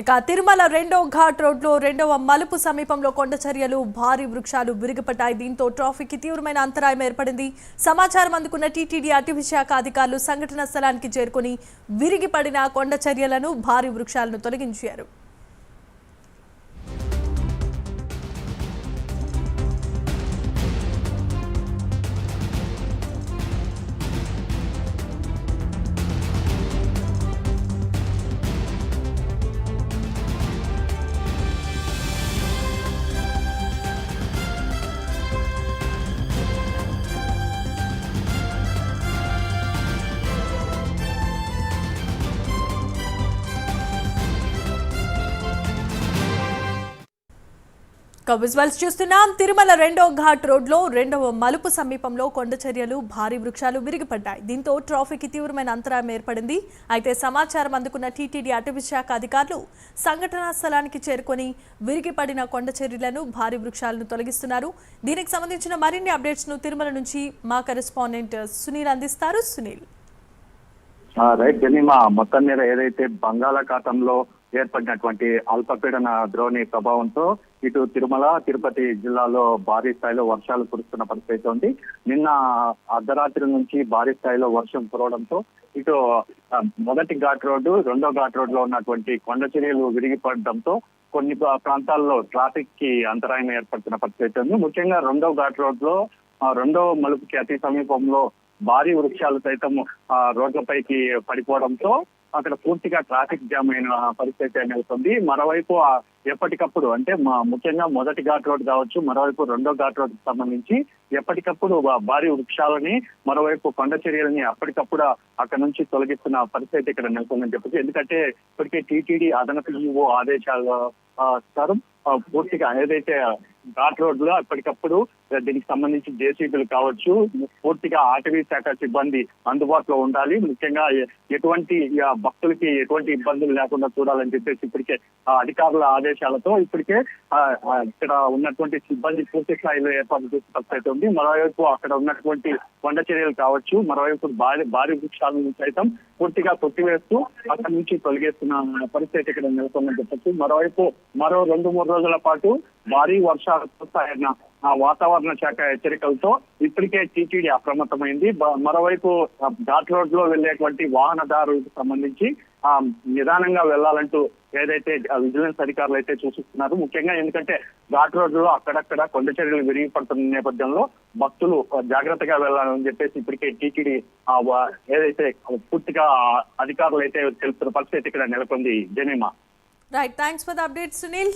ఇక తిరుమల రెండో ఘాట్ రోడ్లో రెండవ మలుపు సమీపంలో కొండ చర్యలు భారీ వృక్షాలు విరిగిపడ్డాయి. దీంతో ట్రాఫిక్కి తీవ్రమైన అంతరాయం ఏర్పడింది. సమాచారం అందుకున్న టీటీడీ అటవీ శాఖ అధికారులు సంఘటన స్థలానికి చేరుకుని విరిగిపడిన కొండ చర్యలను భారీ వృక్షాలను తొలగించారు. విజువల్స్ చూస్తున్నాం. తిరుమల రెండో ఘాట్ రోడ్లో రెండవ మలుపు సమీపంలో కొండ చర్యలు భారీ వృక్షాలు విరిగిపడ్డాయి. దీంతో ట్రాఫిక్కి తీవ్రమైన అంతరాయం ఏర్పడింది. అయితే సమాచారం అందుకున్న టీటీడీ అటవీ శాఖ అధికారులు సంఘటనా స్థలానికి చేరుకొని విరిగిపడిన కొండ చర్యలను భారీ వృక్షాలను తొలగిస్తున్నారు. దీనికి సంబంధించిన మరిన్ని అప్డేట్స్ను తిరుమల నుంచి మా కరెస్పాండెంట్ సునీల్ అందిస్తారు. సునీల్. రైట్ జనీమా మొత్తం మీద ఏదైతే బంగాళాఖాతంలో ఏర్పడినటువంటి అల్పపీడన ద్రోణి ప్రభావంతో ఇటు తిరుమల తిరుపతి జిల్లాలో భారీ స్థాయిలో వర్షాలు కురుస్తున్న పరిస్థితి ఉంది. నిన్న అర్ధరాత్రి నుంచి భారీ స్థాయిలో వర్షం కురవడంతో ఇటు మొదటి ఘాట్ రోడ్డు రెండో ఘాట్ రోడ్లో ఉన్నటువంటి కొండ చర్యలు విరిగిపడడంతో కొన్ని ప్రాంతాల్లో ట్రాఫిక్కి అంతరాయం ఏర్పడుతున్న పరిస్థితి ఉంది. ముఖ్యంగా రెండో ఘాట్ రోడ్లో రెండో మలుపుకి అతి సమీపంలో భారీ వృక్షాలు సైతం ఆ రోడ్లపైకి పడిపోవడంతో అక్కడ పూర్తిగా ట్రాఫిక్ జామ్ అయిన పరిస్థితి నెలకొంది. మరోవైపు ఎప్పటికప్పుడు అంటే మా- ముఖ్యంగా మొదటి ఘాట్ రోడ్ కావచ్చు మరోవైపు రెండో ఘాట్ రోడ్ సంబంధించి ఎప్పటికప్పుడు భారీ వృక్షాలని మరోవైపు కొండ చర్యలని అప్పటికప్పుడు అక్కడ నుంచి తొలగిస్తున్న పరిస్థితి ఇక్కడ నెలకొందని చెప్పచ్చు. ఎందుకంటే ఇప్పటికే టీటీడీ అదనపు ఈవో ఆదేశాలు పూర్తిగా ఏదైతే ఘాట్ రోడ్లో ఎప్పటికప్పుడు దీనికి సంబంధించి జేసీబీలు కావచ్చు పూర్తిగా అటవీ శాఖ సిబ్బంది అందుబాటులో ఉండాలి. ముఖ్యంగా ఎటువంటి భక్తులకి ఎటువంటి ఇబ్బందులు లేకుండా చూడాలని చెప్పేసి ఇప్పటికే అధికారుల ఆదేశాలతో ఇప్పటికే ఇక్కడ ఉన్నటువంటి సిబ్బంది పూర్తి స్థాయిలో ఏర్పాటు చేసే పరిస్థితి ఉంది. మరోవైపు అక్కడ ఉన్నటువంటి కొండ చర్యలు కావచ్చు మరోవైపు భారీ భారీ వృక్షాలను సైతం పూర్తిగా కొట్టివేస్తూ అక్కడి నుంచి తొలగేస్తున్న పరిస్థితి ఇక్కడ నెలకొందని చెప్పచ్చు. మరోవైపు మరో రెండు మూడు రోజుల పాటు భారీ వర్షాలతో ఆయన ఆ వాతావరణ శాఖ హెచ్చరికలతో ఇప్పటికే టీటీడీ అప్రమత్తమైంది. మరోవైపు ఘాట్ రోడ్లో వెళ్ళేటువంటి వాహనదారులకు సంబంధించి ఆ నిదానంగా వెళ్ళాలంటూ ఏదైతే విజిలెన్స్ అధికారులు అయితే సూచిస్తున్నారు. ముఖ్యంగా ఎందుకంటే ఘాట్ రోడ్లో అక్కడక్కడ కొండ చర్యలు విరిగిపడుతున్న నేపథ్యంలో భక్తులు జాగ్రత్తగా వెళ్ళాలని చెప్పేసి ఇప్పటికే టీటీడీ ఆ ఏదైతే పూర్తిగా అధికారులు అయితే తెలుస్తున్న పరిస్థితి ఇక్కడ నెలకొంది. జనీమా. Right thanks for the update Sunil